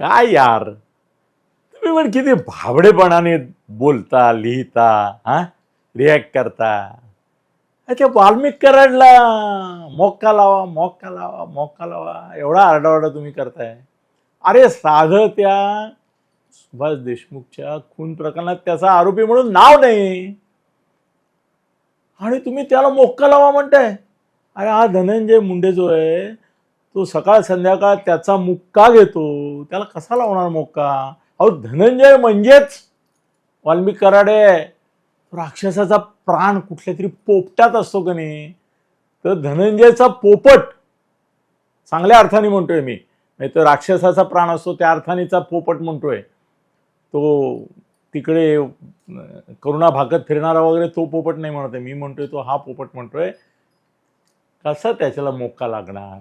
काय यार? तुम्ही पण किती भाबडेपणाने बोलता लिहिता हा? रिॲक्ट करता. अच्छा वाल्मिक कराडला. मोक्का लावा मोक्का लावा मोक्का लावा. एवढा आरडाओरडा तुम्ही करताय. अरे साधं त्या सुभाष देशमुखच्या खून प्रकरणात त्याचा आरोपी म्हणून नाव नाही. आणि तुम्ही त्याला मोक्का लावा म्हणताय. अरे हा धनंजय मुंडे जो आहे तो सकाळ संध्याकाळ त्याचा मुक्का घेतो. त्याला कसा लावणार मुक्का? अहो धनंजय म्हणजेच वाल्मिक कराडे राक्षसाचा प्राण कुठल्या तरी पोपटात असतो का नाही? तर धनंजयचा पोपट चांगल्या अर्थाने म्हणतोय मी. नाही तर राक्षसाचा प्राण असतो त्या अर्थानेचा पोपट म्हणतोय. तो तिकडे करुणा भागत फिरणारा वगैरे तो पोपट नाही म्हणतोय मी म्हणतोय तो हा पोपट म्हणतोय. कसा त्याच्याला मोक्का लागणार?